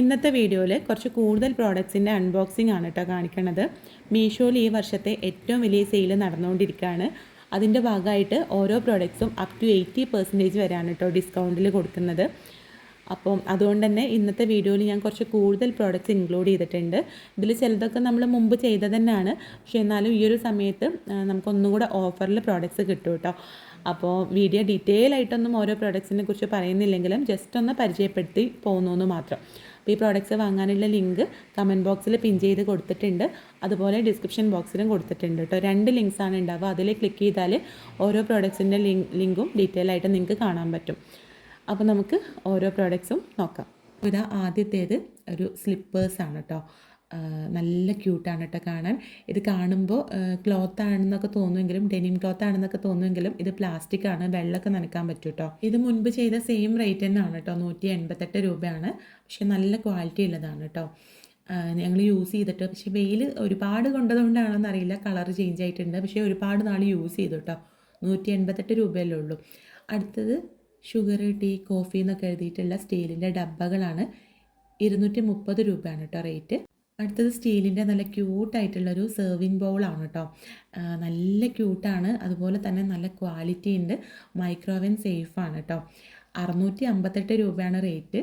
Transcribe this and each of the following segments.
ഇന്നത്തെ വീഡിയോയിൽ കുറച്ച് കൂടുതൽ പ്രോഡക്ട്സിന്റെ അൺബോക്സിംഗ് ആണ് കേട്ടോ കാണിക്കണത്. മീഷോയിൽ ഈ വർഷത്തെ ഏറ്റവും വലിയ സെയിൽ നടന്നുകൊണ്ടിരിക്കുകയാണ്. അതിന്റെ ഭാഗമായിട്ട് ഓരോ പ്രോഡക്ട്സും അപ് ടു എയ്റ്റി പെർസെന്റേജ് വരാണ് കേട്ടോ ഡിസ്കൗണ്ടിൽ കൊടുക്കുന്നത്. അപ്പം അതുകൊണ്ട് തന്നെ ഇന്നത്തെ വീഡിയോയിൽ ഞാൻ കുറച്ച് കൂടുതൽ പ്രോഡക്റ്റ്സ് ഇൻക്ലൂഡ് ചെയ്തിട്ടുണ്ട്. ഇതിൽ ചിലതൊക്കെ നമ്മൾ മുമ്പ് ചെയ്തത് തന്നെയാണ്. പക്ഷെ എന്നാലും ഈ ഒരു സമയത്ത് നമുക്കൊന്നും കൂടെ ഓഫറിൽ പ്രോഡക്റ്റ്സ് കിട്ടും കേട്ടോ അപ്പോൾ വീഡിയോ ഡീറ്റെയിൽ ആയിട്ടൊന്നും ഓരോ പ്രോഡക്റ്റ്സിനെ കുറിച്ച് പറയുന്നില്ലെങ്കിലും ജസ്റ്റ് ഒന്ന് പരിചയപ്പെടുത്തി പോകുന്നു മാത്രം. അപ്പോൾ ഈ പ്രോഡക്റ്റ്സ് വാങ്ങാനുള്ള ലിങ്ക് കമന്റ് ബോക്സിൽ പിൻ ചെയ്ത് കൊടുത്തിട്ടുണ്ട്. അതുപോലെ ഡിസ്ക്രിപ്ഷൻ ബോക്സിലും കൊടുത്തിട്ടുണ്ട് കേട്ടോ രണ്ട് ലിങ്ക്സ് ആണ് ഉണ്ടാവുക. അതിൽ ക്ലിക്ക് ചെയ്താൽ ഓരോ പ്രോഡക്റ്റ്സിന്റെ ലിങ്ക് ഡീറ്റെയിൽ ആയിട്ട് നിങ്ങൾക്ക് കാണാൻ പറ്റും. അപ്പോൾ നമുക്ക് ഓരോ പ്രോഡക്റ്റ്സും നോക്കാം. ഇതാ ആദ്യത്തേത് ഒരു സ്ലിപ്പേഴ്സാണ് കേട്ടോ നല്ല ക്യൂട്ടാണ് കേട്ടോ കാണാൻ. ഇത് കാണുമ്പോൾ ക്ലോത്ത് ആണെന്നൊക്കെ തോന്നുമെങ്കിലും ഡെനിം ക്ലോത്ത് ആണെന്നൊക്കെ തോന്നുമെങ്കിലും ഇത് പ്ലാസ്റ്റിക് ആണ്. വെള്ളമൊക്കെ നനക്കാൻ പറ്റും കേട്ടോ ഇത് മുൻപ് ചെയ്ത സെയിം റേറ്റ് തന്നെയാണ് കേട്ടോ നൂറ്റി എൺപത്തെട്ട് രൂപയാണ്. പക്ഷെ നല്ല ക്വാളിറ്റി ഉള്ളതാണ് കേട്ടോ ഞങ്ങൾ യൂസ് ചെയ്തിട്ട്. പക്ഷേ വെയിൽ ഒരുപാട് കൊണ്ടതുകൊണ്ടാണോ അറിയില്ല. കളർ ചേഞ്ച് ആയിട്ടുണ്ട്. പക്ഷേ ഒരുപാട് നാൾ യൂസ് ചെയ്തു കേട്ടോ നൂറ്റി എൺപത്തെട്ട് രൂപയല്ലേ ഉള്ളൂ. അടുത്തത് ഷുഗർ ടീ കോഫി എന്നൊക്കെ എഴുതിയിട്ടുള്ള സ്റ്റീലിന്റെ ഡബ്ബകളാണ്. ഇരുന്നൂറ്റി മുപ്പത് രൂപയാണ് കേട്ടോ റേറ്റ് അടുത്തത് സ്റ്റീലിന്റെ നല്ല ക്യൂട്ടായിട്ടുള്ളൊരു സെർവിങ് ബൗളാണ് കേട്ടോ നല്ല ക്യൂട്ടാണ്. അതുപോലെ തന്നെ നല്ല ക്വാളിറ്റി ഉണ്ട്. മൈക്രോവേവ് സേഫാണ് കേട്ടോ അറുന്നൂറ്റി അമ്പത്തെട്ട് രൂപയാണ് റേറ്റ്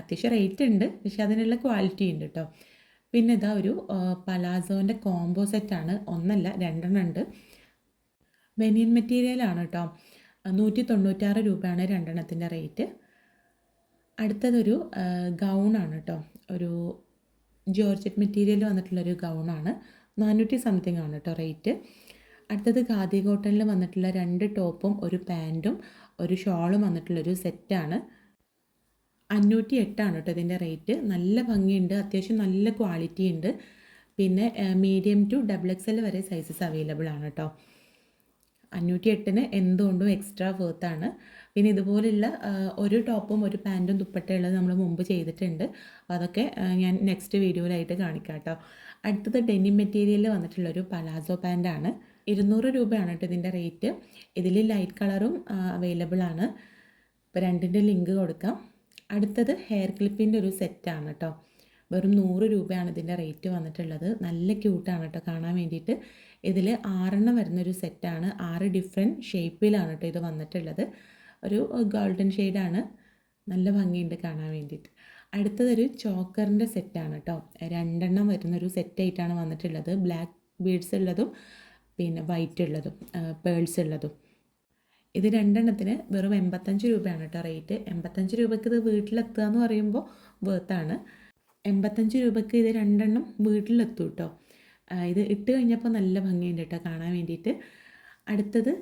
അത്യാവശ്യം റേറ്റ് ഉണ്ട്. പക്ഷേ അതിനുള്ള ക്വാളിറ്റി ഉണ്ട് കേട്ടോ പിന്നെ ഇതാ ഒരു പലാസോന്റെ കോംബോ സെറ്റാണ് ഒന്നല്ല രണ്ടെണ്ണം ഉണ്ട്. ബനിയൻ മെറ്റീരിയലാണ് കേട്ടോ നൂറ്റി തൊണ്ണൂറ്റാറ് രൂപയാണ് രണ്ടെണ്ണത്തിന്റെ റേറ്റ് അടുത്തതൊരു ഗൗണാണ് കേട്ടോ ഒരു ജോർജറ്റ് മെറ്റീരിയൽ വന്നിട്ടുള്ളൊരു ഗൗണാണ് നാനൂറ്റി സംതിങ് ആണ് കേട്ടോ റേറ്റ് അടുത്തത് ഖാദി കോട്ടണിൽ വന്നിട്ടുള്ള രണ്ട് ടോപ്പും ഒരു പാന്റും ഒരു ഷോളും വന്നിട്ടുള്ളൊരു സെറ്റാണ് അഞ്ഞൂറ്റി എട്ടാണ് കേട്ടോ ഇതിന്റെ റേറ്റ് നല്ല ഭംഗിയുണ്ട്. അത്യാവശ്യം നല്ല ക്വാളിറ്റി ഉണ്ട്. പിന്നെ medium to double X L വരെ സൈസസ് അവൈലബിൾ ആണ് കേട്ടോ അഞ്ഞൂറ്റി എട്ടിന് എന്തുകൊണ്ടും എക്സ്ട്രാ വേർത്താണ് പിന്നെ ഇതുപോലുള്ള ഒരു ടോപ്പും ഒരു പാന്റും ദുപ്പട്ടയുള്ളത് നമ്മൾ മുമ്പ് ചെയ്തിട്ടുണ്ട്. അപ്പോൾ അതൊക്കെ ഞാൻ നെക്സ്റ്റ് വീഡിയോയിലായിട്ട് കാണിക്കാം കേട്ടോ അടുത്തത് ഡെനിം മെറ്റീരിയലിൽ വന്നിട്ടുള്ളൊരു പലാസോ പാന്റാണ് ഇരുന്നൂറ് രൂപയാണ് കേട്ടോ ഇതിന്റെ റേറ്റ് ഇതിൽ ലൈറ്റ് കളറും അവൈലബിൾ ആണ്. ഇപ്പോൾ രണ്ടിന്റെ ലിങ്ക് കൊടുക്കാം. അടുത്തത് ഹെയർ ക്ലിപ്പിന്റെ ഒരു സെറ്റാണ് കേട്ടോ വെറും നൂറ് രൂപയാണ് ഇതിന്റെ റേറ്റ് വന്നിട്ടുള്ളത്. നല്ല ക്യൂട്ടാണ് കേട്ടോ. കാണാൻ വേണ്ടിയിട്ട് ഇതിൽ ആറെണ്ണം വരുന്നൊരു സെറ്റാണ്. ആറ് ഡിഫറെന്റ് ഷേപ്പിലാണ് കേട്ടോ ഇത് വന്നിട്ടുള്ളത്. ഒരു ഗോൾഡൻ ഷെയ്ഡാണ്. നല്ല ഭംഗിയുണ്ട് കാണാൻ വേണ്ടിയിട്ട്. അടുത്തതൊരു ചോക്കറിന്റെ സെറ്റാണ് കേട്ടോ. രണ്ടെണ്ണം വരുന്നൊരു സെറ്റായിട്ടാണ് വന്നിട്ടുള്ളത്. ബ്ലാക്ക് ബീഡ്സ് ഉള്ളതും പിന്നെ വൈറ്റ് ഉള്ളതും പേൾസ് ഉള്ളതും ഇത് രണ്ടെണ്ണത്തിന് വെറും എൺപത്തഞ്ച് രൂപയാണ് കേട്ടോ റേറ്റ്. എൺപത്തഞ്ച് രൂപയ്ക്ക് ഇത് വീട്ടിലെത്തുക എന്ന് പറയുമ്പോൾ വേർത്താണ് എൺപത്തഞ്ച് രൂപയ്ക്ക് ഇത് രണ്ടെണ്ണം വീട്ടിലെത്തും കേട്ടോ ഇത് ഇട്ട് കഴിഞ്ഞപ്പോൾ നല്ല ഭംഗിയുണ്ട് കേട്ടോ കാണാൻ വേണ്ടിയിട്ട്. അടുത്തത്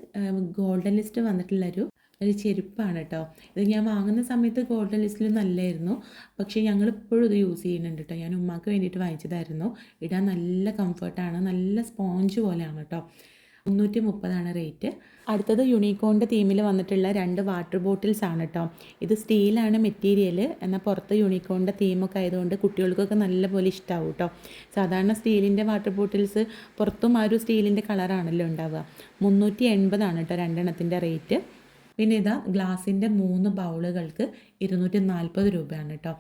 ഗോൾഡൻ ലിസ്റ്റ് വന്നിട്ടുള്ളൊരു ഒരു ചെരുപ്പാണ് കേട്ടോ ഇത് ഞാൻ വാങ്ങുന്ന സമയത്ത് ഗോൾഡൻ ലിസ്റ്റിൽ നല്ലായിരുന്നു. പക്ഷേ ഞങ്ങൾ ഇപ്പോഴും ഇത് യൂസ് ചെയ്യുന്നുണ്ട് കേട്ടോ ഞാൻ ഉമ്മാക്ക് വേണ്ടിയിട്ട് വാങ്ങിച്ചതായിരുന്നു. ഇടാൻ നല്ല കംഫർട്ടാണ് നല്ല സ്പോഞ്ച് പോലെയാണ് കേട്ടോ മുന്നൂറ്റി മുപ്പതാണ് റേറ്റ്. അടുത്തത് യൂണിക്കോണിന്റെ തീമിൽ വന്നിട്ടുള്ള രണ്ട് വാട്ടർ ബോട്ടിൽസ് ആണ് കേട്ടോ ഇത് സ്റ്റീലാണ് മെറ്റീരിയൽ. എന്നാൽ പുറത്ത് യൂണിക്കോണിന്റെ തീമൊക്കെ ആയതുകൊണ്ട് കുട്ടികൾക്കൊക്കെ നല്ലപോലെ ഇഷ്ടമാവും കേട്ടോ സാധാരണ സ്റ്റീലിന്റെ വാട്ടർ ബോട്ടിൽസ് പുറത്തും ആ ഒരു സ്റ്റീലിന്റെ കളറാണല്ലോ ഉണ്ടാവുക. മുന്നൂറ്റി എൺപതാണ് കേട്ടോ രണ്ടെണ്ണത്തിന്റെ റേറ്റ്. പിന്നെ ഇതാ ഗ്ലാസിന്റെ മൂന്ന് ബൗളുകൾക്ക് ഇരുന്നൂറ്റി നാൽപ്പത് രൂപയാണ് കേട്ടോ.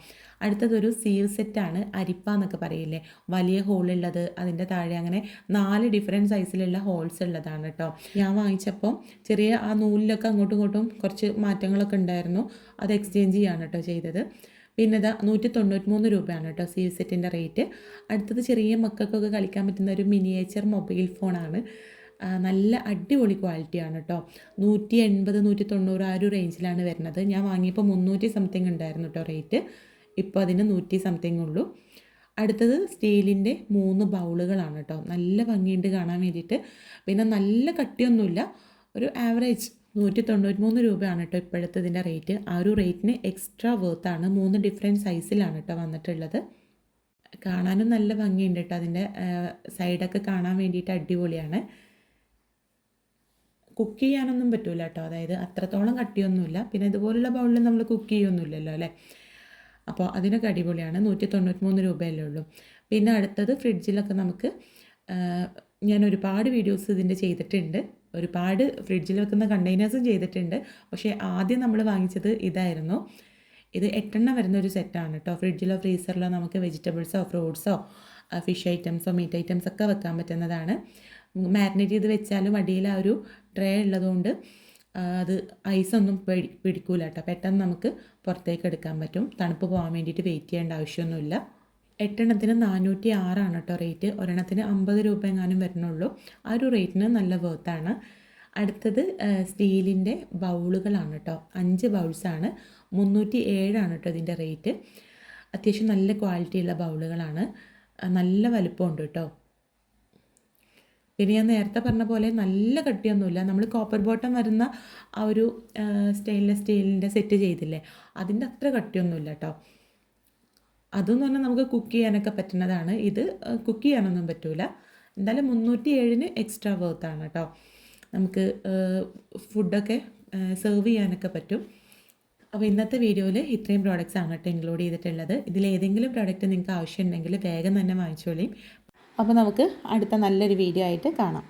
അടുത്തതൊരു സീവ് സെറ്റാണ് അരിപ്പ എന്നൊക്കെ പറയില്ലേ. വലിയ ഹോളുള്ളത് അതിന്റെ താഴെ അങ്ങനെ നാല് ഡിഫറെന്റ് സൈസിലുള്ള ഹോൾസ് ഉള്ളതാണ് കേട്ടോ. ഞാൻ വാങ്ങിച്ചപ്പോൾ ചെറിയ ആ നൂലിലൊക്കെ അങ്ങോട്ടും ഇങ്ങോട്ടും കുറച്ച് മാറ്റങ്ങളൊക്കെ ഉണ്ടായിരുന്നു. അത് എക്സ്ചേഞ്ച് ചെയ്യാണ് കേട്ടോ ചെയ്തത്. പിന്നെ ഇതാ നൂറ്റി തൊണ്ണൂറ്റി മൂന്ന് രൂപയാണ് കേട്ടോ സീവ് സെറ്റിന്റെ റേറ്റ് അടുത്തത് ചെറിയ മക്കൾക്കൊക്കെ കളിക്കാൻ പറ്റുന്ന ഒരു മിനിയേച്ചർ മൊബൈൽ ഫോണാണ് നല്ല അടിപൊളി ക്വാളിറ്റിയാണ് കേട്ടോ നൂറ്റി എൺപത് നൂറ്റി തൊണ്ണൂറ് ആ ഒരു റേഞ്ചിലാണ് വരുന്നത്. ഞാൻ വാങ്ങിയപ്പോൾ മുന്നൂറ്റി സംതിങ് ഉണ്ടായിരുന്നു കേട്ടോ റേറ്റ് ഇപ്പോൾ അതിന് നൂറ്റി സംതിങ് ഉള്ളൂ. അടുത്തത് സ്റ്റീലിന്റെ മൂന്ന് ബൗളുകളാണ് കേട്ടോ നല്ല ഭംഗിയുണ്ട് കാണാൻ വേണ്ടിയിട്ട്. പിന്നെ നല്ല കട്ടിയൊന്നുമില്ല. ഒരു ആവറേജ് നൂറ്റി തൊണ്ണൂറ്റി മൂന്ന് രൂപയാണ് കേട്ടോ ഇപ്പോഴത്തെ ഇതിന്റെ റേറ്റ് ആ ഒരു റേറ്റിന് എക്സ്ട്രാ വേർത്താണ് മൂന്ന് ഡിഫറെന്റ് സൈസിലാണ് കേട്ടോ വന്നിട്ടുള്ളത്. കാണാനും നല്ല ഭംഗിയുണ്ട് കേട്ടോ അതിന്റെ സൈഡൊക്കെ കാണാൻ വേണ്ടിയിട്ട് അടിപൊളിയാണ്. കുക്ക് ചെയ്യാനൊന്നും പറ്റില്ല കേട്ടോ അതായത് അത്രത്തോളം കട്ടിയൊന്നുമില്ല. പിന്നെ ഇതുപോലുള്ള ബൗളിൽ നമ്മൾ കുക്ക് ചെയ്യൊന്നുമില്ലല്ലോ അല്ലേ? അപ്പോൾ അതിനൊക്കെ അടിപൊളിയാണ്. നൂറ്റി തൊണ്ണൂറ്റി മൂന്ന് രൂപയല്ലേ ഉള്ളൂ. പിന്നെ അടുത്തത് ഫ്രിഡ്ജിലൊക്കെ നമുക്ക് ഞാൻ ഒരുപാട് വീഡിയോസ് ഇതിന്റെ ചെയ്തിട്ടുണ്ട്. ഒരുപാട് ഫ്രിഡ്ജിൽ വെക്കുന്ന കണ്ടെയ്നേഴ്സും ചെയ്തിട്ടുണ്ട്. പക്ഷേ ആദ്യം നമ്മൾ വാങ്ങിച്ചത് ഇതായിരുന്നു. ഇത് എട്ടെണ്ണം വരുന്ന ഒരു സെറ്റാണ് കേട്ടോ ഫ്രിഡ്ജിലോ ഫ്രീസറിലോ നമുക്ക് വെജിറ്റബിൾസോ ഫ്രൂട്ട്സോ ഫിഷ് ഐറ്റംസോ മീറ്റ് ഐറ്റംസ് ഒക്കെ വെക്കാൻ പറ്റുന്നതാണ്. മാരിനേറ്റ് ചെയ്ത് വെച്ചാലും അടിയിൽ ആ ഒരു ട്രേ ഉള്ളതുകൊണ്ട് അത് ഐസൊന്നും പിടി പിടിക്കൂല കേട്ടോ. പെട്ടെന്ന് നമുക്ക് പുറത്തേക്ക് എടുക്കാൻ പറ്റും. തണുപ്പ് പോകാൻ വേണ്ടിയിട്ട് വെയിറ്റ് ചെയ്യേണ്ട ആവശ്യമൊന്നുമില്ല. എട്ടെണ്ണത്തിന് നാനൂറ്റി ആറാണ് കേട്ടോ റേറ്റ് ഒരെണ്ണത്തിന് അമ്പത് രൂപ എങ്ങാനും വരുന്നുള്ളൂ. ആ ഒരു റേറ്റിന് നല്ല വേർത്താണ് അടുത്തത് സ്റ്റീലിന്റെ ബൗളുകളാണ് കേട്ടോ. അഞ്ച് ബൗൾസാണ് മുന്നൂറ്റി ഏഴാണ് കേട്ടോ ഇതിന്റെ റേറ്റ് അത്യാവശ്യം നല്ല ക്വാളിറ്റിയുള്ള ബൗളുകളാണ്. നല്ല വലുപ്പമുണ്ട് കേട്ടോ. പിന്നെ ഞാൻ നേരത്തെ പറഞ്ഞ പോലെ നല്ല കട്ടിയൊന്നുമില്ല. നമ്മൾ കോപ്പർ ബോട്ടം വരുന്ന ആ ഒരു സ്റ്റെയിൻലെസ് സ്റ്റീലിന്റെ സെറ്റ് ചെയ്തില്ലേ? അതിന്റെ അത്ര കട്ടിയൊന്നുമില്ല കേട്ടോ അതെന്ന് പറഞ്ഞാൽ നമുക്ക് കുക്ക് ചെയ്യാനൊക്കെ പറ്റുന്നതാണ്. ഇത് കുക്ക് ചെയ്യാനൊന്നും പറ്റൂല. എന്തായാലും മുന്നൂറ്റി ഏഴിന് എക്സ്ട്രാ വേർത്താണ് കേട്ടോ നമുക്ക് ഫുഡൊക്കെ സെർവ് ചെയ്യാനൊക്കെ പറ്റും. അപ്പോൾ ഇന്നത്തെ വീഡിയോയിൽ ഇത്രയും പ്രോഡക്റ്റ്സ് ആണ് കേട്ടോ ഇൻക്ലൂഡ് ചെയ്തിട്ടുള്ളത്. ഇതിൽ ഏതെങ്കിലും പ്രോഡക്റ്റ് നിങ്ങൾക്ക് ആവശ്യമുണ്ടെങ്കിൽ വേഗം തന്നെ വാങ്ങിച്ചോളിയും അപ്പോൾ നമുക്ക് അടുത്ത നല്ലൊരു വീഡിയോ ആയിട്ട് കാണാം.